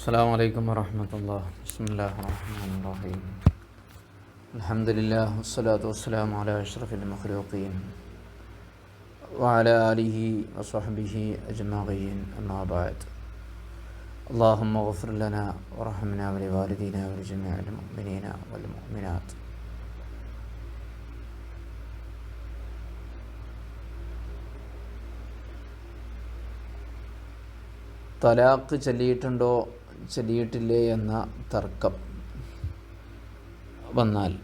السلام عليكم ورحمة الله بسم الله الرحمن الرحيم الحمد لله والصلاة والسلام على أشرف المخلوقين وعلى آله وصحبه أجمعين أما بعد اللهم اغفر لنا ورحمنا ولوالدينا ولجميع المؤمنين والمؤمنات തലാക്ക് ചൊല്ലിയിട്ടുണ്ടോ ചൊല്ലിയിട്ടില്ലേ എന്ന തർക്കം വന്നാൽ.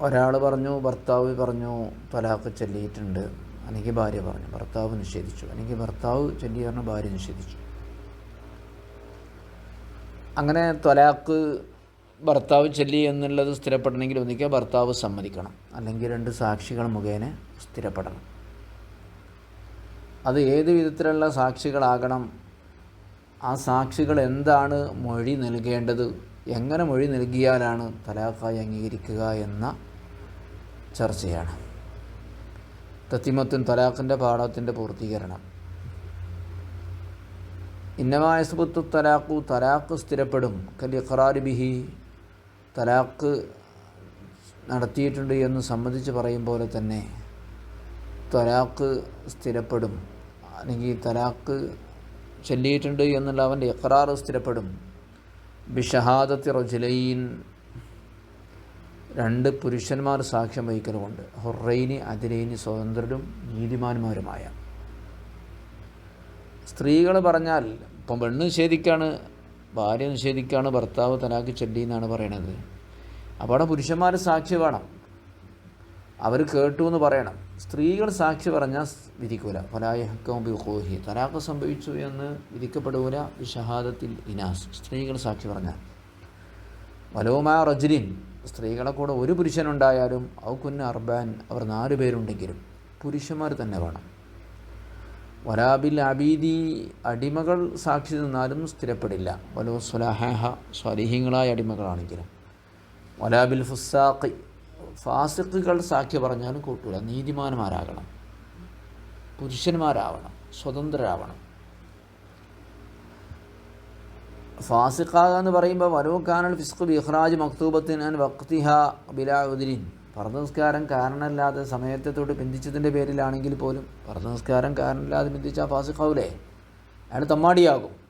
ഒരാൾ പറഞ്ഞു ഭർത്താവ് പറഞ്ഞു തലാക്ക് ചൊല്ലിയിട്ടുണ്ട്. അല്ലെങ്കിൽ ഭാര്യ പറഞ്ഞു ഭർത്താവ് നിഷേധിച്ചു. അല്ലെങ്കിൽ ഭർത്താവ് ചൊല്ലി പറഞ്ഞ ഭാര്യ നിഷേധിച്ചു. അങ്ങനെ തൊലാക്ക് ഭർത്താവ് ചൊല്ലി എന്നുള്ളത് സ്ഥിരപ്പെടണമെങ്കിൽ ഒന്നിക്കുക ഭർത്താവ് സമ്മതിക്കണം. അല്ലെങ്കിൽ രണ്ട് സാക്ഷികൾ മുഖേന സ്ഥിരപ്പെടണം. അത് ഏത് വിധത്തിലുള്ള സാക്ഷികളാകണം? ആ സാക്ഷികൾ എന്താണ് മൊഴി നൽകേണ്ടത്? എങ്ങനെ മൊഴി നൽകിയാലാണ് തലാഖായി അംഗീകരിക്കുക എന്ന ചർച്ചയാണ്. തത്തിമത്തും തലാഖിന്റെ പാഠത്തിന്റെ പൂർത്തീകരണം. ഇന്നമായസുബത്തു തലാഖു തലാഖ് സ്ഥിരപ്പെടും. കലിഖറാരി ബിഹി തലാഖ് നടത്തിയിട്ടുണ്ട് എന്ന് സമ്മതിച്ച് പറയും പോലെ തന്നെ തലാഖ് സ്ഥിരപ്പെടും. അല്ലെങ്കിൽ തലാഖ് ചൊല്ലിയിട്ടുണ്ട് എന്നുള്ള അവന്റെ ഇഖറാർ സ്ഥിരപ്പെടും. ബിഷഹാദത്തി റജലൈൻ. രണ്ട് പുരുഷന്മാർ സാക്ഷ്യം വഹിക്കലുകൊണ്ട് ഹൊറൈനി അതിരൈനി സ്വതന്ത്രരും നീതിമാന്മാരുമായ. സ്ത്രീകൾ പറഞ്ഞാൽ ഇപ്പം പെണ്ണ് നിഷേധിക്കാണ് ഭാര്യ നിഷേധിക്കാണ് ഭർത്താവ് തലാഖ് ചൊല്ലി എന്നാണ് പറയണത്. അപ്പോൾ അവിടെ പുരുഷന്മാർ സാക്ഷി വേണം. അവർ കേട്ടു എന്ന് പറയണം. സ്ത്രീകൾ സാക്ഷി പറഞ്ഞാൽ വിധിക്കൂല. ഫലായ ഹക്കം ബിഹോഹി തലാഖ് സംഭവിച്ചു എന്ന് വിധിക്കപ്പെടൂല. വിഷഹാദത്തിൽ ഇനാസ്. സ്ത്രീകൾ സാക്ഷി പറഞ്ഞാൽ വലോമാ റജുലിൻ. സ്ത്രീകളെ കൂടെ ഒരു പുരുഷനുണ്ടായാലും ഔക്കുന്ന അർബാൻ അവർ നാല് പേരുണ്ടെങ്കിലും പുരുഷന്മാർ തന്നെ വേണം. വലാബിൽ അബീദി അടിമകൾ സാക്ഷി നിന്നാലും സ്ഥിരപ്പെടില്ല. വലോ സ്വലാഹ സ്വലിഹിങ്ങളായ അടിമകളാണെങ്കിലും. വലാബിൽ ഫുസാഖി ഫാസിഖുകൾ സാഖ്യ പറഞ്ഞാലും കൂട്ടൂല. നീതിമാന്മാരാകണം. പുരുഷന്മാരാവണം. സ്വതന്ത്രരാവണം. ഫാസിഖാക എന്ന് പറയുമ്പോൾ വലവുക്കാനൽ ഫിസ്ഖു ബിഹ്റാജ് മക്തൂബത്തിൻ അൻ വക്തിഹ ബിലാഉദ്ദീൻ പർദ്ദനസ്കാരം കാരണമില്ലാതെ സമയത്തെ തൊട്ട് ബന്ധിച്ചതിന്റെ പേരിലാണെങ്കിൽ പോലും പർദ്ദനസ്കാരം കാരണമില്ലാതെ പിന്തിച്ച ഫാസിഖാവൂലേ? അയാൾ തമ്മാടിയാകും.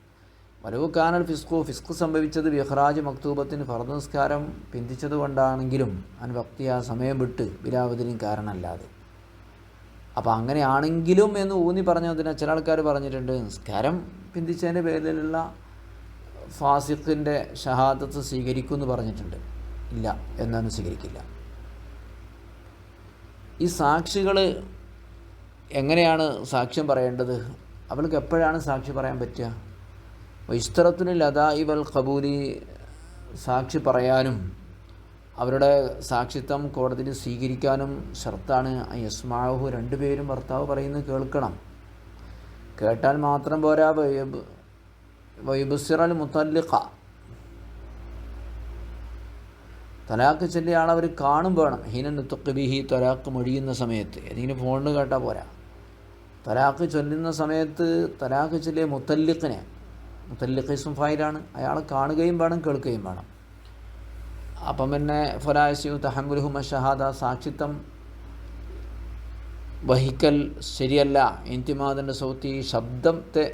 വലവുക്കാനൽ ഫിസ്കു ഫിസ്കു സംഭവിച്ചത് ബിഹ്റാജ് മക്തൂബത്തിന് ഫർദ്ദനസ്കാരം പിന്തിച്ചത് കൊണ്ടാണെങ്കിലും അൻ വക്തി ആ സമയം വിട്ട് ബിലാവുദ്ദീൻ കാരണമല്ലാതെ. അപ്പോൾ അങ്ങനെയാണെങ്കിലും എന്ന് ഊന്നി പറഞ്ഞതിന് ചില ആൾക്കാർ പറഞ്ഞിട്ടുണ്ട്. നിസ്കാരം പിന്തിച്ചതിന്റെ പേരിലുള്ള ഫാസിഖിന്റെ ഷഹാദത്ത് സ്വീകരിക്കുമെന്ന് പറഞ്ഞിട്ടുണ്ട്. ഇല്ല എന്നൊന്നും സ്വീകരിക്കില്ല. ഈ സാക്ഷികൾ എങ്ങനെയാണ് സാക്ഷ്യം പറയേണ്ടത്? അവൾക്ക് എപ്പോഴാണ് സാക്ഷി പറയാൻ പറ്റുക? വൈസ്തറത്തിന് ലതായി വൽ കബൂലി സാക്ഷി പറയാനും അവരുടെ സാക്ഷിത്വം കോടതിയിൽ സ്വീകരിക്കാനും ഷർത്താണ്. യസ്മാഹു രണ്ടുപേരും ഭർത്താവ് പറയുന്നത് കേൾക്കണം. കേട്ടാൽ മാത്രം പോരാ. വൈബ് വൈബുസിറൽ മുത്തല്ലിഖ. തലാക്ക് ചൊല്ലിയ ആളവർ കാണും വേണം ഹീന നുത്തുഖബിഹി തലാക്ക് മൊഴിയുന്ന സമയത്ത്. ഏതെങ്കിലും ഫോണിൽ കേട്ടാൽ പോരാ. തലാക്ക് ചൊല്ലുന്ന സമയത്ത് തലാക്ക് ചൊല്ലിയ മുത്തല്ലിഖിനെ മുത്തല്ലിഖിസും ഫായിലാണ്. അയാളെ കാണുകയും വേണം കേൾക്കുകയും വേണം. അപ്പം പിന്നെ ഫലാസിയു തഹമുലുഹും ഷഹാദ സാക്ഷിത്വം വഹിക്കൽ ശരിയല്ല. ഇന്തിമാദിന്റെ സൗത്തി ശബ്ദത്തെ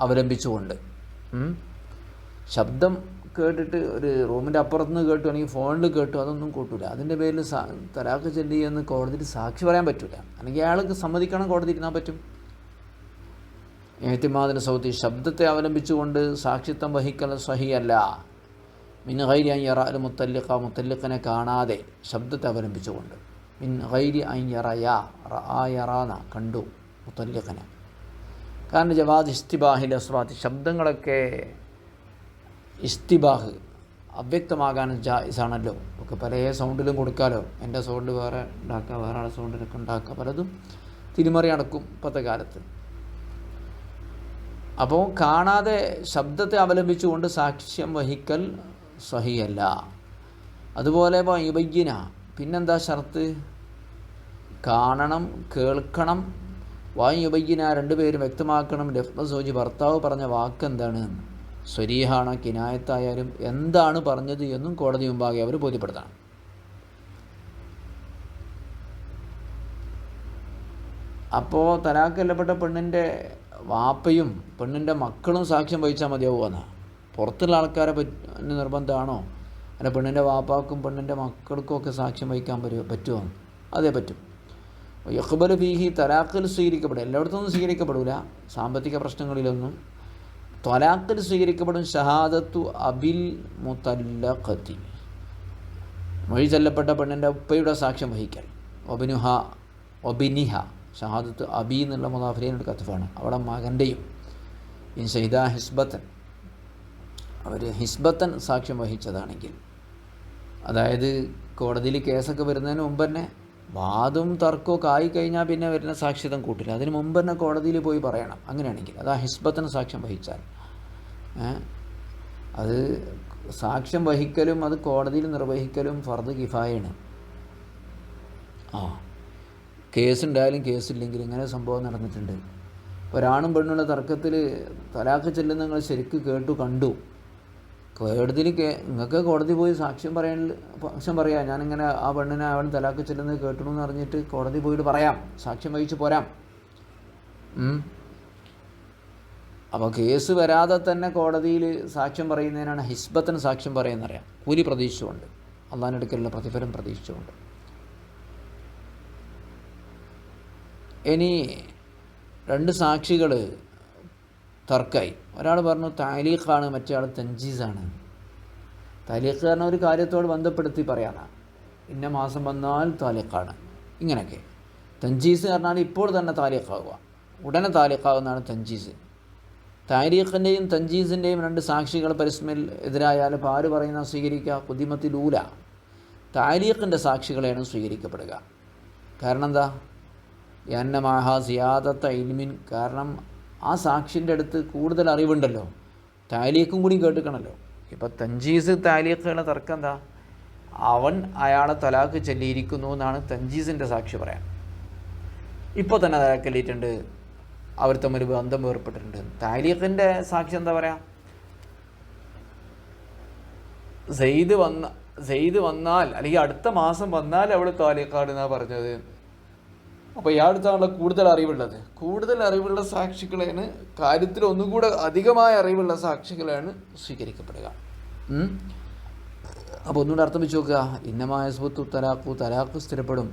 അവലംബിച്ചുകൊണ്ട്. ശബ്ദം കേട്ടിട്ട് ഒരു റൂമിന്റെ അപ്പുറത്തുനിന്ന് കേട്ടു അല്ലെങ്കിൽ ഫോണിൽ കേട്ടു അതൊന്നും കൂട്ടൂല. അതിന്റെ പേരിൽ സാ തലാക്ക് ചെല്ലി എന്ന് കോടതിയിൽ സാക്ഷി പറയാൻ പറ്റില്ല അല്ലെങ്കിൽ അയാൾക്ക് സമ്മതിക്കണം കോടതി ഇരുന്നാൽ പറ്റും. ഏത്തിമാദിന് സൗത്തി ശബ്ദത്തെ അവലംബിച്ചുകൊണ്ട് സാക്ഷിത്വം വഹിക്കൽ സഹിയല്ല. മിൻ ഗൈരി അയ്യറ അൽ മുത്തല്ലിഖ മുത്തല്ലിഖിനെ കാണാതെ ശബ്ദത്തെ അവലംബിച്ചുകൊണ്ട്. മിൻ ഗൈരി അയ്യറയ റആയറാന കണ്ടു മുത്തല്ലിഖിനെ. കാരണം ജവാദ് ഇസ്തിബാഹിൽ അസ്വാത്തി ശബ്ദങ്ങളൊക്കെ ഇസ്തിബാഹ് അവ്യക്തമാകാൻ ജായിസാണല്ലോ. ഒക്കെ പല സൗണ്ടിലും കൊടുക്കാലോ. എന്റെ സൗണ്ട് വേറെ ഉണ്ടാക്കുക വേറെ ആളെ സൗണ്ടിലൊക്കെ ഉണ്ടാക്കുക പലതും തിരിമറി നടക്കും ഇപ്പോഴത്തെ കാലത്ത്. അപ്പോൾ കാണാതെ ശബ്ദത്തെ അവലംബിച്ചുകൊണ്ട് സാക്ഷ്യം വഹിക്കൽ സഹിയല്ല. അതുപോലെ വൈബയ്യന പിന്നെന്താ ഷർത്ത്? കാണണം കേൾക്കണം. വായു ഉപയ്യന രണ്ടുപേരും വ്യക്തമാക്കണം. ലഫ്ത സോജി ഭർത്താവ് പറഞ്ഞ വാക്ക് എന്താണ് സ്വരീഹാണോ കിനായത്തായാലും എന്താണ് പറഞ്ഞത് എന്നും കോടതി മുമ്പാകെ അവർ ബോധ്യപ്പെടുത്തണം. അപ്പോൾ തലാക്കല്ലപ്പെട്ട പെണ്ണിന്റെ വാപ്പയും പെണ്ണിന്റെ മക്കളും സാക്ഷ്യം വഹിച്ചാൽ മതിയാവുമെന്നാണ് പുറത്തുള്ള ആൾക്കാരെ പറ്റി നിർബന്ധമാണോ? അല്ല പെണ്ണിന്റെ വാപ്പാക്കും പെണ്ണിന്റെ മക്കൾക്കും ഒക്കെ സാക്ഷ്യം വഹിക്കാൻ പറ്റുമോ പറ്റുമോ? അതേ പറ്റും. യഹ്ബൽ ഫീഹി തലാഖിൽ സ്വീകരിക്കപ്പെടും. എല്ലായിടത്തൊന്നും സ്വീകരിക്കപ്പെടില്ല സാമ്പത്തിക പ്രശ്നങ്ങളിലൊന്നും. ത്വലാഖിൽ സ്വീകരിക്കപ്പെടും ഷഹാദത്തു അബിൽ മുത്തല്ലഖത്തി. മൊഴി ചെല്ലപ്പെട്ട പെണ്ണിന്റെ ഉപ്പയുടെ സാക്ഷ്യം വഹിക്കൽ. ഒബിനുഹ ഒബിനിഹ. ഷഹാദത്ത് അബി എന്നുള്ള മുതാഫിലിന്റെ കത്തുഫാണ് അവിടെ മകന്റെയും ഇൻ ഷഹിദ ഹിസ്ബത്തൻ അവർ ഹിസ്ബത്തൻ സാക്ഷ്യം വഹിച്ചതാണെങ്കിൽ അതായത് കോടതിയിൽ കേസൊക്കെ വരുന്നതിന് മുമ്പ് തന്നെ വാദവും തർക്കമൊക്കെ ആയിക്കഴിഞ്ഞാൽ പിന്നെ വരുന്ന സാക്ഷ്യതം കൂട്ടില്ല. അതിന് മുമ്പ് തന്നെ കോടതിയിൽ പോയി പറയണം. അങ്ങനെയാണെങ്കിൽ അത് ആ ഹിസ്ബത്തിന് സാക്ഷ്യം വഹിച്ചാൽ. അത് സാക്ഷ്യം വഹിക്കലും അത് കോടതിയിൽ നിർവഹിക്കലും ഫർദ് കിഫായാണ്. ആ. കേസുണ്ടായാലും കേസില്ലെങ്കിലും ഇങ്ങനെ സംഭവം നടന്നിട്ടുണ്ട്. ഒരാണും പെണ്ണുള്ള തർക്കത്തിൽ തലാക്ക് ചെല്ലുന്ന നിങ്ങൾ ശരിക്ക് കേട്ടു കണ്ടു. കോടതിയിൽ കേ നിങ്ങൾക്ക് കോടതി പോയി സാക്ഷ്യം പറയാൻ സാക്ഷ്യം പറയാം. ഞാനിങ്ങനെ ആ പെണ്ണിനെ അവൻ തലാക്ക് ചെല്ലുന്നത് കേട്ടണമെന്ന് അറിഞ്ഞിട്ട് കോടതി പോയിട്ട് പറയാം. സാക്ഷ്യം വഹിച്ച് പോരാം. അപ്പോൾ കേസ് വരാതെ തന്നെ കോടതിയിൽ സാക്ഷ്യം പറയുന്നതിനാണ് ഹിസ്ബത്തിന് സാക്ഷ്യം പറയുന്നറിയാം. കൂലി പ്രതീക്ഷിച്ചുകൊണ്ട്. അള്ളാഹിനടുക്കലുള്ള പ്രതിഫലം പ്രതീക്ഷിച്ചുകൊണ്ട്. ഇനി രണ്ട് സാക്ഷികൾ തർക്കായി. ഒരാൾ പറഞ്ഞു താലീഖാണ് മറ്റേ ആൾ തഞ്ചീസാണ്. താലീഖ് പറഞ്ഞ ഒരു കാര്യത്തോട് ബന്ധപ്പെടുത്തി പറയാനാണ് ഇന്ന മാസം വന്നാൽ താലീഖാണ്. ഇങ്ങനെയൊക്കെ. തഞ്ചീസ് പറഞ്ഞാൽ ഇപ്പോൾ തന്നെ താലീഖാവുക. ഉടനെ താലീഖാവുന്നതാണ് തഞ്ചീസ്. താരീഖിന്റെയും തഞ്ചീസിന്റെയും രണ്ട് സാക്ഷികൾ പരസ്മയിൽ എതിരായാൽ ഇപ്പോൾ ആര് പറയുന്ന സ്വീകരിക്കുക? കുതിമത്തിലൂല. താരീഖിന്റെ സാക്ഷികളെയാണ് സ്വീകരിക്കപ്പെടുക. കാരണം എന്താ? യന്നമാഹ സിയാദത്ത ഇൽമിൻ. കാരണം ആ സാക്ഷിന്റെ അടുത്ത് കൂടുതൽ അറിവുണ്ടല്ലോ. താലീഖും കൂടി കേട്ടിക്കണല്ലോ. ഇപ്പോൾ തഞ്ചീസ് താലീഖുകളുടെ തർക്കം എന്താ? അവൻ അയാളെ തലാക്ക് ചൊല്ലിയിരിക്കുന്നു എന്നാണ് തഞ്ചീസിന്റെ സാക്ഷി പറയാൻ. ഇപ്പോൾ തന്നെ തലാക്കല്ലിയിട്ടുണ്ട് അവർ തമ്മിൽ ബന്ധം വേർപ്പെട്ടിട്ടുണ്ട് താലീഖിന്റെ സാക്ഷി എന്താ പറയുക സെയ്ദ് വന്ന സെയ്ദ് വന്നാൽ അല്ലെങ്കിൽ അടുത്ത മാസം വന്നാൽ അവൾ താലീഖാണ് എന്നാണ് പറഞ്ഞത്? അപ്പോൾ ഇയാളടുത്താണല്ലോ കൂടുതൽ അറിവുള്ളത്. കൂടുതൽ അറിവുള്ള സാക്ഷികളാണ് കാര്യത്തിൽ ഒന്നും കൂടെ അധികമായ അറിവുള്ള സാക്ഷികളാണ് സ്വീകരിക്കപ്പെടുക. അപ്പോൾ ഒന്നുകൂടെ അർത്ഥം വെച്ച് നോക്കുക. ഇന്നമായ സുഹത്തു തലാഖു തലാഖ് സ്ഥിരപ്പെടും.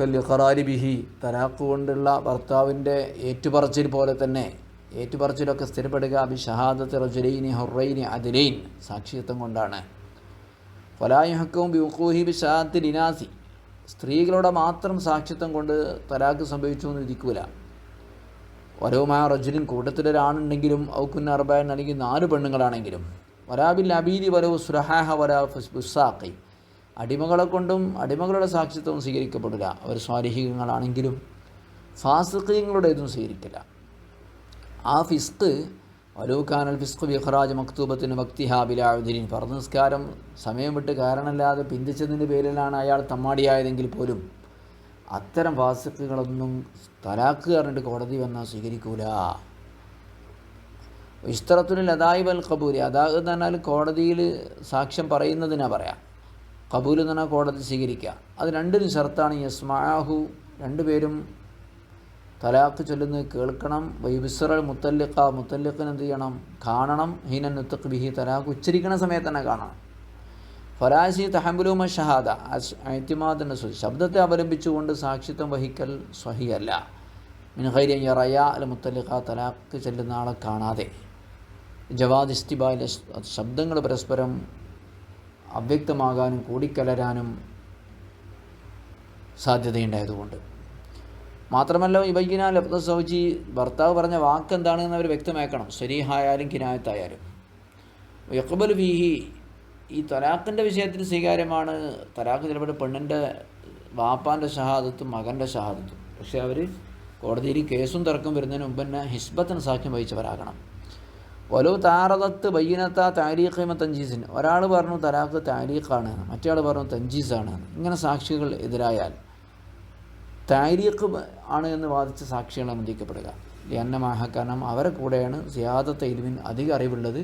കല്ല് ഖറാരി ബിഹി തലാഖ് കൊണ്ടുള്ള ഭർത്താവിന്റെ ഏറ്റുപറച്ചിൽ പോലെ തന്നെ ഏറ്റുപറച്ചിലൊക്കെ സ്ഥിരപ്പെടുക. ബി ഷഹാദത്ത് റജുലൈനി ഹുറൈനി അതിലൈൻ സാക്ഷിത്വം കൊണ്ടാണ്. ഫലായുഹക്കവും ബിഹൂഹി ബി ഷഹാദത്തിൽ ഇനാസി സ്ത്രീകളുടെ മാത്രം സാക്ഷിത്വം കൊണ്ട് തലാഖ് സംഭവിച്ചു എന്ന് വിധിക്കൂല വരവുമായ റജുലിൻ കൂട്ടത്തിലൊരാണുണ്ടെങ്കിലും ഔക്കുന്ന അർബായൻ അല്ലെങ്കിൽ നാല് പെണ്ണുങ്ങളാണെങ്കിലും. വരാബിൽ അബീദി വരവ് സുരഹാഹ വരാ ഫുസാഖി അടിമകളെ കൊണ്ടും അടിമകളുടെ സാക്ഷിത്വം സ്വീകരിക്കപ്പെടില്ല. അവർ സ്വാരഹികങ്ങളാണെങ്കിലും ഫാസിഖീങ്ങളുടേതും സ്വീകരിക്കില്ല. ആ ഫിസ്ക് വലൂക്കാനൽ മക്തൂബത്തിൻ ബിഖറാജ് മക്തൂബത്തിന് ഭക്തിഹാബിലായുദ്ദീൻ പറഞ്ഞ നിസ്കാരം സമയം വിട്ട് കാരണമില്ലാതെ പിന്തിച്ചതിന്റെ പേരിലാണ് അയാൾ തമ്മാടിയായതെങ്കിൽ പോലും അത്തരം ഫാസിക്കുകളൊന്നും തലാക്ക് പറഞ്ഞിട്ട് കോടതി വന്നാൽ സ്വീകരിക്കൂല. ഇസ്തറത്തുനിൽ അതായി വൽ കബൂരി അതാഹ് എന്ന് പറഞ്ഞാൽ കോടതിയിൽ സാക്ഷ്യം പറയുന്നതിനാ പറയാം. കബൂൽ എന്ന് പറഞ്ഞാൽ കോടതി സ്വീകരിക്കുക അത് രണ്ടിനും ഷർത്താണ്. യസ്മാഹു രണ്ടുപേരും തലാഖ് ചൊല്ലുന്നത് കേൾക്കണം. വൈബിസറൽ മുത്തല്ലിക്ക മുത്തല്ലിഖിന് എന്ത് ചെയ്യണം? കാണണം. ഹീനൻ നുത്തഖ് ബിഹി തലാഖ് ഉച്ചരിക്കണ സമയത്ത് തന്നെ കാണണം. ഫരാശി തഹമ്പുലൂമ ഷഹാദ. ഐത്തിമാദിന്റെ ശബ്ദത്തെ അവലംബിച്ചുകൊണ്ട് സാക്ഷിത്വം വഹിക്കൽ സ്വഹിയല്ല. മിൻഹൈരി റയ അൽ മുത്തല്ലിഖ തലാഖ് ചെല്ലുന്ന ആളെ കാണാതെ. ജവാദ് ഇസ്തിബായിലെ ശബ്ദങ്ങൾ പരസ്പരം അവ്യക്തമാകാനും കൂടിക്കലരാനും സാധ്യതയുണ്ടായതുകൊണ്ട്. മാത്രമല്ല ഇബയ്യന ലബ്ദ സൗജി ഭർത്താവ് പറഞ്ഞ വാക്ക് എന്താണെന്ന് അവർ വ്യക്തമാക്കണം. ശരീഹായാലും കിനായത്തായാലും. യക്ബൽ ഫീഹി ഈ തലാഖിന്റെ വിഷയത്തിൽ സ്വീകാര്യമാണ്. തലാഖ് ചിലപ്പോൾ പെണ്ണിന്റെ വാപ്പാന്റെ ഷഹാദത്തും മകന്റെ ഷഹാദത്തും. പക്ഷേ അവർ കോടതിയിൽ കേസും തർക്കം വരുന്നതിന് മുമ്പ് തന്നെ ഹിസ്ബത്തിന് സാക്ഷ്യം വഹിച്ചവരാകണം. ഓരോ താറതത്ത് ബയ്യനത്ത താരീഖിമ തഞ്ചീസിന് ഒരാൾ പറഞ്ഞു തലാഖ് താരീഖാണ് മറ്റേ ആൾ പറഞ്ഞു തഞ്ചീസാണ് ഇങ്ങനെ സാക്ഷികൾ എതിരായാൽ താരീഖ് ആണ് എന്ന് വാദിച്ച സാക്ഷികളെ ബന്ധിക്കപ്പെടുക ലിയന്നമാഹ കാരണം അവരെ കൂടെയാണ് സിയാദത്ത് ഇരുവിൻ അധികം അറിവുള്ളത്.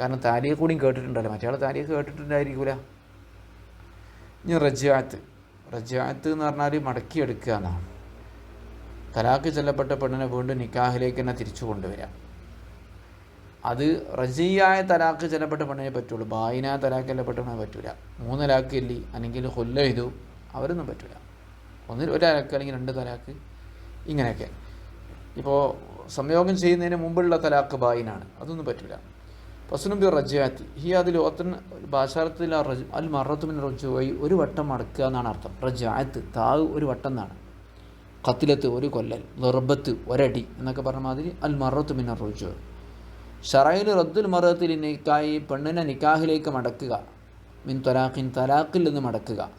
കാരണം താരീഖ് കൂടിയും കേട്ടിട്ടുണ്ടല്ലോ. മറ്റേ ആൾ താരീഖ് കേട്ടിട്ടുണ്ടായിരിക്കൂല. ഇനി റജാത്ത് റജാത്ത് എന്ന് പറഞ്ഞാൽ മടക്കിയെടുക്കുക എന്നാണ്. തലാക്ക് ചെല്ലപ്പെട്ട പെണ്ണിനെ വീണ്ടും നിക്കാഹിലേക്ക് തന്നെ തിരിച്ചു കൊണ്ടുവരാം അത് റജിയായ തലാക്ക് ചെല്ലപ്പെട്ട പെണ്ണിനെ പറ്റുള്ളൂ. ബായിനായ തലാക്ക് ചെല്ലപ്പെട്ട പെണ്ണിനെ പറ്റൂല. മൂന്നലാക്ക് ഇല്ലി. അല്ലെങ്കിൽ കൊല്ല ചെയ്തു അവരൊന്നും പറ്റൂല. ഒന്നിൽ ഒരക്ക് അല്ലെങ്കിൽ രണ്ട് തലാക്ക് ഇങ്ങനെയൊക്കെ. ഇപ്പോൾ സംയോഗം ചെയ്യുന്നതിന് മുമ്പുള്ള തലാക്ക് ബായിനാണ്. അതൊന്നും പറ്റില്ല ഫസ്നും ബി റജാത്തി ഹി അതിൽ ഓത്തൻ ഭാഷാർത്ഥത്തിൽ റജ് അൽ മറത്തുമിൻ റജുവായി ഒരു വട്ടം മടക്കുക എന്നാണ് അർത്ഥം. റജാത്ത് താവ് ഒരു വട്ടം എന്നാണ്. കത്തിലത്ത് ഒരു കൊല്ലൽ നിർബത്ത് ഒരടി എന്നൊക്കെ പറഞ്ഞ മാതിരി അൽ മറത്തുമിൻ റുജു ഷറയിൽ റദ്ദുൽ മറത്തിൽ നിക്കായി പെണ്ണിനെ നിക്കാഹിലേക്ക് മടക്കുക. മിൻ തലാഖിൻ തലാഖിൽ നിന്ന് മടക്കുക.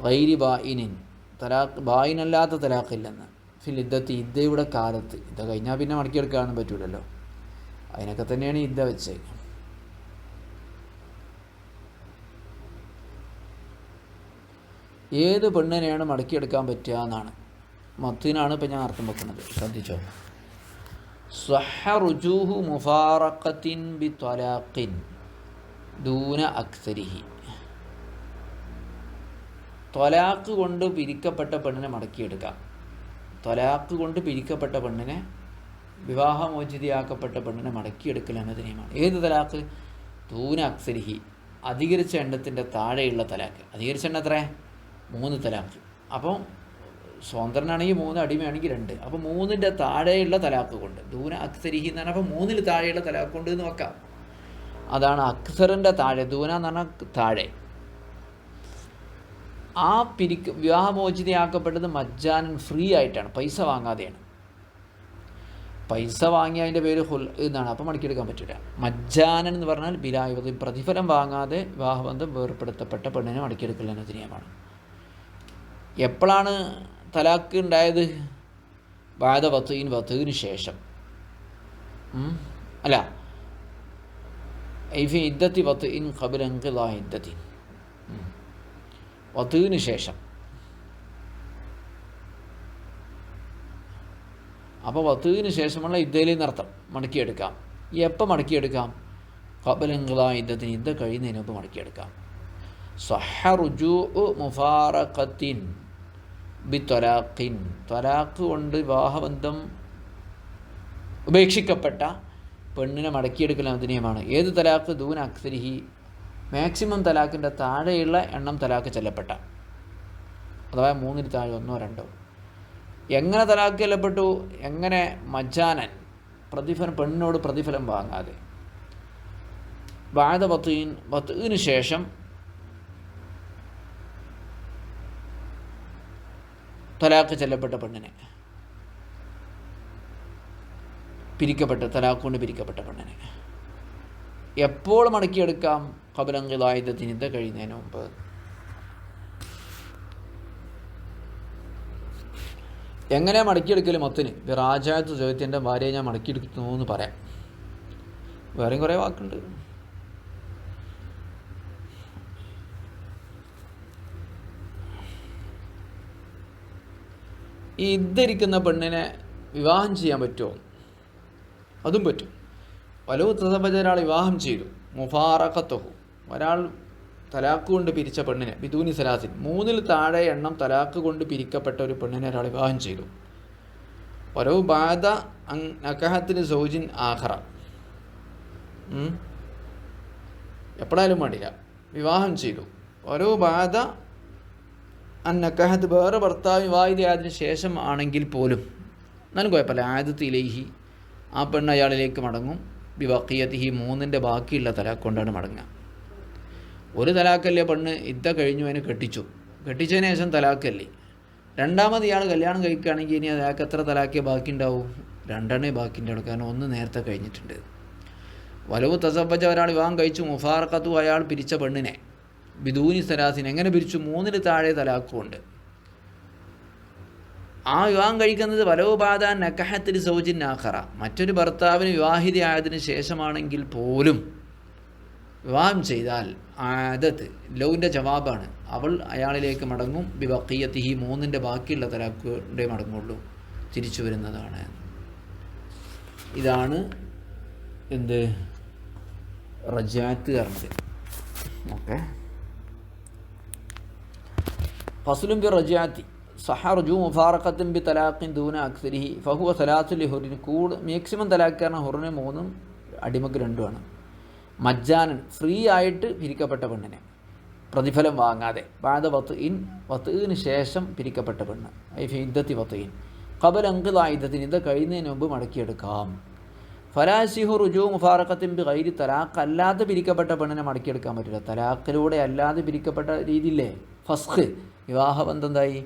വൈരി ബായിനിൻ തലാഖ് ബായിനല്ലാത്ത തലാഖില്ലെന്ന്. ഫിൽ ഇദ്ദത്ത് ഇദ്ദയുടെ കാലത്ത്. ഇദ്ദ കഴിഞ്ഞാൽ പിന്നെ മടക്കിയെടുക്കാനൊന്നും പറ്റൂലല്ലോ. അതിനൊക്കെ തന്നെയാണ് ഇദ്ദ വെച്ചേ ഏത് പെണ്ണിനെയാണ് മടക്കിയെടുക്കാൻ പറ്റുക എന്നാണ്. മത്തിനാണ് ഇപ്പം ഞാൻ അർത്ഥം വെക്കുന്നത്. ശ്രദ്ധിച്ചോ. സ്വഹ റുജൂഹു മുഫാറഖത്തിൻ ബി ത്വലാഖിൻ. ദൂന അക്സരിഹി. ത്വലാഖ് കൊണ്ട് പിരിക്കപ്പെട്ട പെണ്ണിനെ മടക്കിയെടുക്കാം. തൊലാക്ക് കൊണ്ട് പിരിക്കപ്പെട്ട പെണ്ണിനെ വിവാഹമോചിതയാക്കപ്പെട്ട പെണ്ണിനെ മടക്കിയെടുക്കൽ എന്നതിനെയുമാണ് ഏത് തലാക്ക് തൂന അക്സരിഹി അധികരിച്ച എണ്ണത്തിന്റെ താഴെയുള്ള തലാക്ക് അധികരിച്ച എണ്ണ എത്ര മൂന്ന് തലാക്ക് അപ്പം സ്വതന്ത്രനാണെങ്കിൽ മൂന്ന് അടിമയാണെങ്കിൽ രണ്ട്. അപ്പോൾ മൂന്നിന്റെ താഴെയുള്ള തലാക്ക് കൊണ്ട് ദൂന അക്സരിഹി എന്ന് പറഞ്ഞാൽ മൂന്നിൽ താഴെയുള്ള തലാക്ക് കൊണ്ട് എന്ന് അതാണ് അക്സറിന്റെ താഴെ. ദൂന എന്ന് പറഞ്ഞാൽ താഴെ. ആ പിരിക്ക് വിവാഹമോചിതയാക്കപ്പെട്ടത് മജ്ജാനൻ ഫ്രീ ആയിട്ടാണ്. പൈസ വാങ്ങാതെയാണ്. പൈസ വാങ്ങി അതിന്റെ പേര് ഹുൽ എന്നാണ്. അപ്പം മടക്കിയെടുക്കാൻ പറ്റില്ല മജ്ജാനൻ എന്ന് പറഞ്ഞാൽ ബിലായുവതി. പ്രതിഫലം വാങ്ങാതെ വിവാഹബന്ധം വേർപ്പെടുത്തപ്പെട്ട പെണ്ണിനെ മടക്കിയെടുക്കൽ എന്ന നിയമമാണ്. എപ്പോഴാണ് തലാക്ക് ഉണ്ടായത്? ബാധ വത്തുവിൻ വത്തുവിന് ശേഷം അല്ല. If ഇദ്ദത്തി വത്ത് in കബിലങ്കിള ഇദ്ദത്തി. വത്തുവിന് ശേഷം. അപ്പോൾ വധുവിന് ശേഷമുള്ള ഇദ്ദയിൽ നർത്തം. മടക്കിയെടുക്കാം. എപ്പോൾ മടക്കിയെടുക്കാം? കബലങ്കിള യുദ്ധത്തിന്. ഇദ്ദ കഴിയുന്നതിന് മുമ്പ് മടക്കിയെടുക്കാം. മുഫാറഖത്തിൻ ബി ത്വലാഖിൻ ത്വലാഖ് കൊണ്ട് വിവാഹബന്ധം ഉപേക്ഷിക്കപ്പെട്ട പെണ്ണിനെ മടക്കിയെടുക്കൽ അതിനെയുമാണ് ഏത് തലാഖ്? ദൂന അക്സരിഹി മാക്സിമം തലാഖിന്റെ താഴെയുള്ള എണ്ണം തലാഖ് ചെല്ലപ്പെട്ട. അഥവാ മൂന്നിൽ താഴെ ഒന്നോ രണ്ടോ. എങ്ങനെ തലാഖ് ചെല്ലപ്പെട്ടു? എങ്ങനെ മജാനൻ പ്രതിഫലം പെണ്ണിനോട് പ്രതിഫലം വാങ്ങാതെ. ബാധ പത്തുവിൻ പത്തുവിന് ശേഷം തലാക്ക് ചെല്ലപ്പെട്ട പെണ്ണിനെ. പിരിക്കപ്പെട്ട തലാഖ് കൊണ്ട് പിരിക്കപ്പെട്ട പെണ്ണിനെ. എപ്പോൾ മടക്കിയെടുക്കാം? കബലങ്കിലായുധത്തിന് ഇത് കഴിയുന്നതിന് മുമ്പ്. എങ്ങനെ മടക്കിയെടുക്കൽ മൊത്തിന് വിറാജാത്ത് ചോദ്യത്തിന്റെ ഭാര്യയെ ഞാൻ മടക്കിയെടുക്കുന്നു എന്ന് പറയാം. വേറെയും കുറേ വാക്കുണ്ട്. ഈ ഇദ്ധരിക്കുന്ന പെണ്ണിനെ വിവാഹം ചെയ്യാൻ പറ്റുമോ? അതും പറ്റും. പല തസബജ ഒരാൾ വിവാഹം ചെയ്തു. മുഫാറക്കത്തഹു ഒരാൾ തലാക്ക് കൊണ്ട് പിരിച്ച പെണ്ണിനെ ബിദൂനി സലാസിൻ മൂന്നിൽ താഴെ എണ്ണം തലാക്ക് കൊണ്ട് പിരിക്കപ്പെട്ട ഒരു പെണ്ണിനെ ഒരാൾ വിവാഹം ചെയ്തു. ഓരോ ബാധ അക്കഹത്തിന് സൗജിൻ ആഹറ എപ്പോഴാലും വേണ്ടില്ല. വിവാഹം ചെയ്തു. ഓരോ ബാധ അന്നക്കഹത്ത് വേറെ ഭർത്താവ് വിവാഹിതയായതിനു ശേഷം ആണെങ്കിൽ പോലും എന്നാലും കുഴപ്പമില്ല. ആദ്യത്തിലേഹി ആ പെണ്ണ് അയാളിലേക്ക് മടങ്ങും. വിവക്കിയത്തിഹി മൂന്നിന്റെ ബാക്കിയുള്ള തല കൊണ്ടാണ് മടങ്ങുക. ഒരു തലാക്കല്ലേ പെണ്ണ് ഇത്ത കഴിഞ്ഞു അതിനെ കെട്ടിച്ചു. കെട്ടിച്ചതിന് ശേഷം തലാക്കല്ലേ രണ്ടാമത് ഇയാൾ കല്യാണം കഴിക്കുകയാണെങ്കിൽ ഇനി അയാൾക്ക് എത്ര തലാക്കിയ ബാക്കി ഉണ്ടാവും രണ്ടെണ്ണേ ബാക്കി ഉണ്ടാവും കാരണം ഒന്ന് നേരത്തെ കഴിഞ്ഞിട്ടുണ്ട്. വലവ് തസബജ ഒരാൾ വിവാഹം കഴിച്ചു. മുഫാർക്കത്തു അയാൾ പിരിച്ച പെണ്ണിനെ. ബിദൂനി സലാസിനെ എങ്ങനെ പിരിച്ചു? മൂന്നിന് താഴെ തലാക്കുമുണ്ട് ആ വിവാഹം കഴിക്കുന്നത് വലോബാധ നക്കഹത്തിൽ സൗജിൻ നാഖറ. മറ്റൊരു ഭർത്താവിന് വിവാഹിതയായതിനു ശേഷമാണെങ്കിൽ പോലും വിവാഹം ചെയ്താൽ ആദത്ത് ലൗവിന്റെ ജവാബാണ്. അവൾ അയാളിലേക്ക് മടങ്ങും ബിബക്കീയത്തിഹി മൂന്നിന്റെ ബാക്കിയുള്ള തലാഖിന്റെ മടങ്ങുള്ളൂ തിരിച്ചു വരുന്നതാണ്. ഇതാണ് എന്ത്? റജാത്ത് പറഞ്ഞത്. ഓക്കെ. ഫസുലും ബി റജാത്തി സഹർജു മുഫാറക്കത്തും ബി തലാഖിൻ ദൂന അക്സരിഹി. ഫഹുവ സലാത്തുലി ഹുറിന് കൂട് മാക്സിമം തലാഖ് കാരണം ഹുറിന് മൂന്നും അടിമക്ക് രണ്ടുമാണ്. മജ്ജാനൻ ഫ്രീ ആയിട്ട് പിരിക്കപ്പെട്ട പെണ്ണിനെ. പ്രതിഫലം വാങ്ങാതെ. ബാധ വത്ത് ഇൻ വത്തുവിന് ശേഷം പിരിക്കപ്പെട്ട പെണ്ണ്. ഐ ഫിദ്ദത്തി വത്ത് ഇൻ കബൽ അങ്കിതായുധത്തിന് ഇത് കഴിയുന്നതിന് മുമ്പ് മടക്കിയെടുക്കാം. ഫലാസിഹു റുജു മുഫാറക്കത്തിൻ ബി ഗൈരി തലാഖ്. അല്ലാതെ പിരിക്കപ്പെട്ട പെണ്ണിനെ മടക്കിയെടുക്കാൻ പറ്റില്ല. തലാഖിലൂടെ അല്ലാതെ പിരിക്കപ്പെട്ട രീതിയില്ലേ? ഫസ്ഖ്. വിവാഹബന്ധം എന്തായി?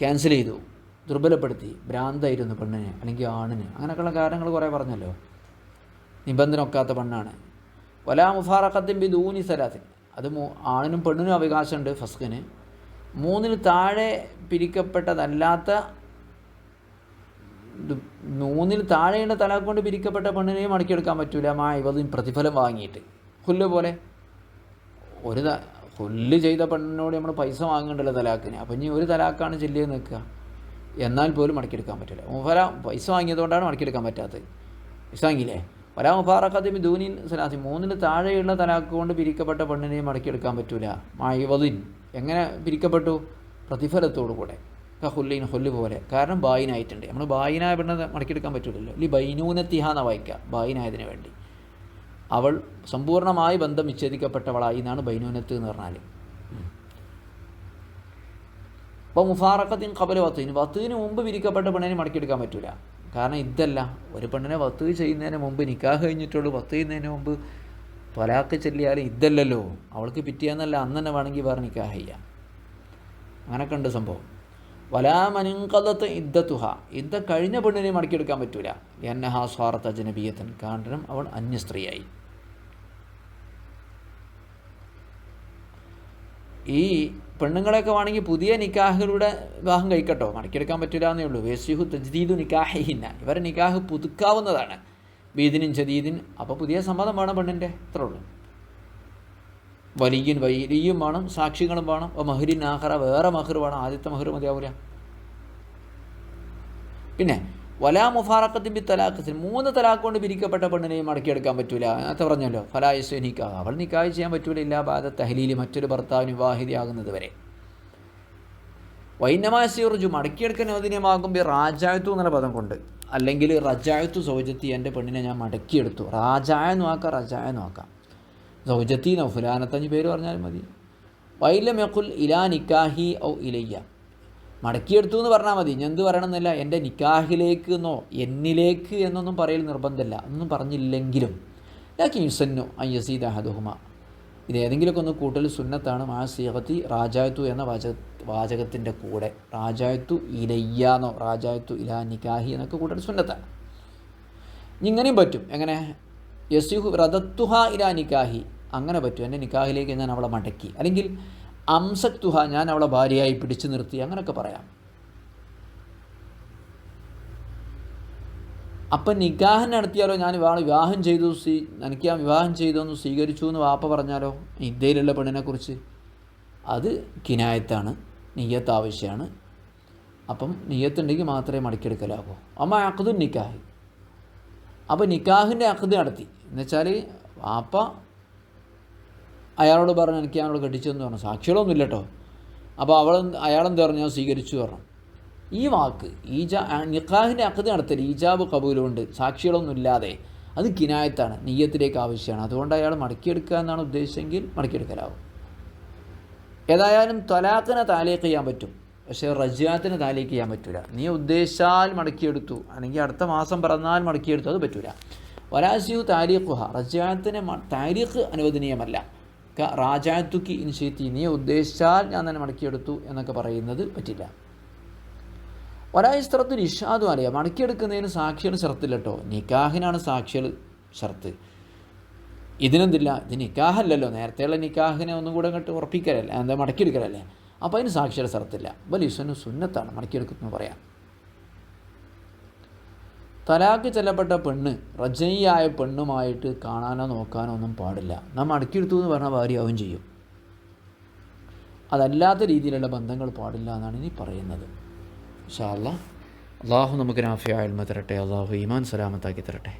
ക്യാൻസൽ ചെയ്തു. ദുർബലപ്പെടുത്തി. ഭ്രാന്തായിരുന്നു പെണ്ണിന്. അല്ലെങ്കിൽ ആണിന്. അങ്ങനെയൊക്കെയുള്ള കാരണങ്ങൾ കുറേ പറഞ്ഞല്ലോ. നിബന്ധന ഒക്കാത്ത പെണ്ണാണ്. വലാ മുഫാറക്കത്തിൻ ബി ദൂനി സലാത്തിൻ. അത് ആണിനും പെണ്ണിനും അവകാശമുണ്ട് ഫസ്ഖിന്. മൂന്നിന് താഴെ പിരിക്കപ്പെട്ടതല്ലാത്ത മൂന്നിന് താഴെയുള്ള തലാഖ് കൊണ്ട് പിരിക്കപ്പെട്ട പെണ്ണിനെയും മടക്കിയെടുക്കാൻ പറ്റൂല. മാ ഇവതും പ്രതിഫലം വാങ്ങിയിട്ട്. ഹുല്ല് പോലെ. ഒരു ഹുല്ല് ചെയ്ത പെണ്ണിനോട് നമ്മൾ പൈസ വാങ്ങണ്ടല്ലോ തലാക്കിന് അപ്പം ഇനി ഒരു തലാക്കാണ് ചെല്ലിയത് നിൽക്കുക. എന്നാൽ പോലും മടക്കിയെടുക്കാൻ പറ്റില്ല മുഫല പൈസ വാങ്ങിയതുകൊണ്ടാണ് മടക്കിയെടുക്കാൻ പറ്റാത്തത്. പൈസ വാങ്ങിയില്ലേ? ഒരാ മുഫാറക്കത്തിമി ദൂനിൻ സലാസി. മൂന്നിന് താഴെയുള്ള തലാക്ക് കൊണ്ട് പിരിക്കപ്പെട്ട പെണ്ണിനെയും മടക്കിയെടുക്കാൻ പറ്റൂല. മായുവതിൻ എങ്ങനെ പിരിക്കപ്പെട്ടു? പ്രതിഫലത്തോടു കൂടെ. ഹുല്ലീൻ ഹുല്ല് പോലെ. കാരണം ബായിനായിട്ടുണ്ട്. നമ്മൾ ബായിനായ പെണ്ണ് മടക്കിയെടുക്കാൻ പറ്റില്ലല്ലോ ഇല്ലി ബൈനൂനത്തിഹ എന്ന വായിക്കുക ബായിനായതിനു വേണ്ടി. അവൾ സമ്പൂർണമായി ബന്ധം വിച്ഛേദിക്കപ്പെട്ടവളായി എന്നാണ് ബൈനൂനത്ത് എന്ന് പറഞ്ഞാൽ. അപ്പോൾ മുഫാറക്കത്തിൻ കബല വത്തുവിന് വത്തുവിന് മുമ്പ് വിരിക്കപ്പെട്ട പെണ്ണിനെ മടക്കിയെടുക്കാൻ പറ്റില്ല കാരണം ഇതല്ല. ഒരു പെണ്ണിനെ വത്ത് ചെയ്യുന്നതിന് മുമ്പ് നിക്കാഹ് കഴിഞ്ഞിട്ടുള്ളൂ വത്ത് ചെയ്യുന്നതിന് മുമ്പ് തൊലാക്ക് ചെല്ലിയാലും ഇതല്ലല്ലോ. അവൾക്ക് പിറ്റിയെന്നല്ല അന്ന് തന്നെ വേണമെങ്കിൽ വേറെ നിക്കാഹ് ചെയ്യാം. അങ്ങനെയൊക്കെ ഉണ്ട് സംഭവം. വലാമനുങ്കലത്ത് ഇദ്ദത്തുഹ. ഇദ്ദ കഴിഞ്ഞ പെണ്ണിനെ മടക്കിയെടുക്കാൻ പറ്റൂല. എന്നഹാ സ്വാർത്ഥ ജനബീയത്തൻ കാരണം അവൾ അന്യസ്ത്രീയായി ഈ പെണ്ണുങ്ങളെയൊക്കെ വേണമെങ്കിൽ പുതിയ നിക്കാഹുകളുടെ വിവാഹം കഴിക്കട്ടോ. മടക്കിയെടുക്കാൻ പറ്റില്ല എന്നേ ഉള്ളൂ. വേസ്യുഹു തജ്ദീദു നിക്കാഹിന്ന ഇവരെ നിക്കാഹ് പുതുക്കാവുന്നതാണ്. ബീദിനും ജദീദിൻ അപ്പോൾ പുതിയ സമ്മതം വേണം പെണ്ണിന്റെ അത്രേ ഉള്ളൂ. വലിയും വലിയും വേണം സാക്ഷികളും വേണം. മഹരിൻ ആഹറ വേറെ മഹർ വേണം. ആദ്യത്തെ മഹർ മതിയാവില്ല പിന്നെ വലാ മുഫാറക്കത്തിൻ ബി തലാഖത്തിൽ മൂന്ന് തലാഖ് കൊണ്ട് പിരിക്കപ്പെട്ട പെണ്ണിനെയും മടക്കിയെടുക്കാൻ പറ്റൂല. അങ്ങനത്തെ പറഞ്ഞല്ലോ. ഫലായസ് നിക്കാഹ് അവൾ നിക്കാഹ് ചെയ്യാൻ പറ്റൂല ഇല്ലാ ബാധ തഹലീലി മറ്റൊരു ഭർത്താവിന് വിവാഹിതയാകുന്നത് വരെ. വൈനമാസിയുർജു മടക്കിയെടുക്കാൻ ബി റാജായത്തു എന്നുള്ള പദം കൊണ്ട്. അല്ലെങ്കിൽ റജായത്തു സൗജത്തി എന്റെ പെണ്ണിനെ ഞാൻ മടക്കിയെടുത്തു. റാജായ നോക്കാം റജായ നോക്കാം സൗജത്തി നോ ഫുലാനത്തഞ്ച് പേര് പറഞ്ഞാലും മതി. വൈലമെക്കുൽ ഇലാ നിക്കാഹി ഔ ഇലയ്യ. മടക്കിയെടുത്തു എന്ന് പറഞ്ഞാൽ മതി. ഞാൻ എന്ത് പറയണമെന്നില്ല. എന്റെ നിക്കാഹിലേക്ക് എന്നോ എന്നിലേക്ക് എന്നൊന്നും പറയൽ നിർബന്ധമില്ല. ഒന്നും പറഞ്ഞില്ലെങ്കിലും. ലാക്കി യുസന്നു അയ്യസീദ് അഹദുഹുമ. ഇത് ഏതെങ്കിലുമൊക്കെ ഒന്ന് കൂട്ടൽ സുന്നത്താണ്. മാ സീഹത്തി റാജായത്തു എന്ന വാചക വാചകത്തിന്റെ കൂടെ. റാജായത്തു ഇലയ്യാന്നോ റാജായത്തു ഇല നിക്കാഹി എന്നൊക്കെ കൂട്ടൽ സുന്നത്താണ്. ഇങ്ങനെയും പറ്റും. എങ്ങനെ? യസിഹു റദത്തുഹ ഇല നിക്കാഹി. അങ്ങനെ പറ്റും. എന്റെ നിക്കാഹിലേക്ക് ഞാൻ അവളെ മടക്കി. അല്ലെങ്കിൽ അംസക്തുഹ ഞാൻ അവളെ ഭാര്യയായി പിടിച്ചു നിർത്തി അങ്ങനെയൊക്കെ പറയാം. അപ്പം നിഗാഹം നടത്തിയാലോ? ഞാൻ വിവാഹം വിവാഹം ചെയ്തു സ്വീ എനിക്ക് ആ വിവാഹം ചെയ്തു എന്ന് സ്വീകരിച്ചു എന്ന് വാപ്പ പറഞ്ഞാലോ? ഇന്ത്യയിലുള്ള പെണ്ണിനെക്കുറിച്ച് അത് കിനായത്താണ് നീയത്ത് ആവശ്യമാണ് അപ്പം നീയത്തുണ്ടെങ്കിൽ മാത്രമേ മടക്കിയെടുക്കലാകൂ. അമ്മ അക്കതും നിക്കാഹ് അപ്പോൾ നിക്കാഹിന്റെ അക്കത് നടത്തി. എന്നുവെച്ചാൽ വാപ്പ അയാളോട് പറഞ്ഞു എനിക്ക് അയാളോട് കെട്ടിച്ചെന്ന് പറഞ്ഞു. സാക്ഷികളൊന്നും ഇല്ല കേട്ടോ അപ്പോൾ അവൾ അയാളെന്ത് പറഞ്ഞു? ഞാൻ സ്വീകരിച്ചു പറഞ്ഞു. ഈ വാക്ക് ഈജാ നിക്കാഹിന്റെ അക്കത് നടത്തൽ ഈജാബ് കബൂലുണ്ട് സാക്ഷികളൊന്നും ഇല്ലാതെ അത് കിനായത്താണ് നീയത്തിലേക്ക് ആവശ്യമാണ്. അതുകൊണ്ട് അയാൾ മടക്കിയെടുക്കുക എന്നാണ് ഉദ്ദേശിച്ചെങ്കിൽ മടക്കിയെടുക്കലാവും. ഏതായാലും തൊലാഖിനെ താലേക്ക് ചെയ്യാൻ പറ്റും. പക്ഷേ റജ്യാത്തിന് താലേക്ക് ചെയ്യാൻ പറ്റില്ല നീ ഉദ്ദേശിച്ചാൽ മടക്കിയെടുത്തു. അല്ലെങ്കിൽ അടുത്ത മാസം പിറന്നാൽ മടക്കിയെടുത്തു അത് പറ്റില്ല വരാശിയു താരീഖുഹ റജ്യാത്തിന് താരീഖ് അനുവദനീയമല്ല. റാജാത്തുക്ക് ഇൻഷീത്തി നീ ഉദ്ദേശിച്ചാൽ ഞാൻ തന്നെ മടക്കിയെടുത്തു എന്നൊക്കെ പറയുന്നത് പറ്റില്ല. ഒരായിസ്ത്രത്തിൽ ഇഷാദും അറിയാം മടക്കിയെടുക്കുന്നതിന് സാക്ഷികൾ ഷർത്തില്ല കേട്ടോ നിക്കാഹിനാണ് സാക്ഷികൾ ഷർത്ത് ഇതിനെന്തില്ല? ഇത് നിക്കാഹല്ലല്ലോ. നേരത്തെയുള്ള നിക്കാഹിനെ ഒന്നും കൂടെ അങ്ങോട്ട് ഉറപ്പിക്കലല്ലേ? എന്താ മടക്കിയെടുക്കലല്ലേ? അപ്പോൾ അതിന് സാക്ഷികൾ ഷർത്തില്ല വലിയുസന് സുന്നത്താണ് മടക്കിയെടുക്കുന്നു പറയാം. തലാക്ക് ചെല്ലപ്പെട്ട പെണ്ണ് റജനിയായ പെണ്ണുമായിട്ട് കാണാനോ നോക്കാനോ ഒന്നും പാടില്ല. നാം അടുക്കിയെടുത്തു എന്ന് പറഞ്ഞാൽ ഭാര്യയാവും ചെയ്യും. അതല്ലാത്ത രീതിയിലുള്ള ബന്ധങ്ങൾ പാടില്ല എന്നാണ് ഇനി പറയുന്നത്. ഷാ അല്ലാഹ് അള്ളാഹു നമുക്ക് നാഫിയ അൽമ തരട്ടെ. അള്ളാഹു ഈമാൻ സലാമത്താക്കി തരട്ടെ.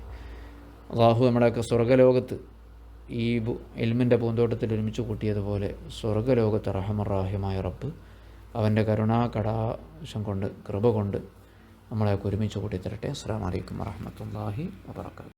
അള്ളാഹു നമ്മുടെയൊക്കെ സ്വർഗലോകത്ത് ഈ എൽമിന്റെ പൂന്തോട്ടത്തിൽ ഒരുമിച്ച് കൂട്ടിയതുപോലെ സ്വർഗലോകത്ത് റഹമറാഹിമായ റബ്ബ് അവന്റെ കരുണാ കടാശം കൊണ്ട് കൃപ കൊണ്ട് നമ്മളെയൊക്കെ ഒരുമിച്ച് കൂട്ടി തരട്ടെ അസ്സാം വലൈക്കും വറഹമത്തല്ലാഹി വാബർക്കാത്തു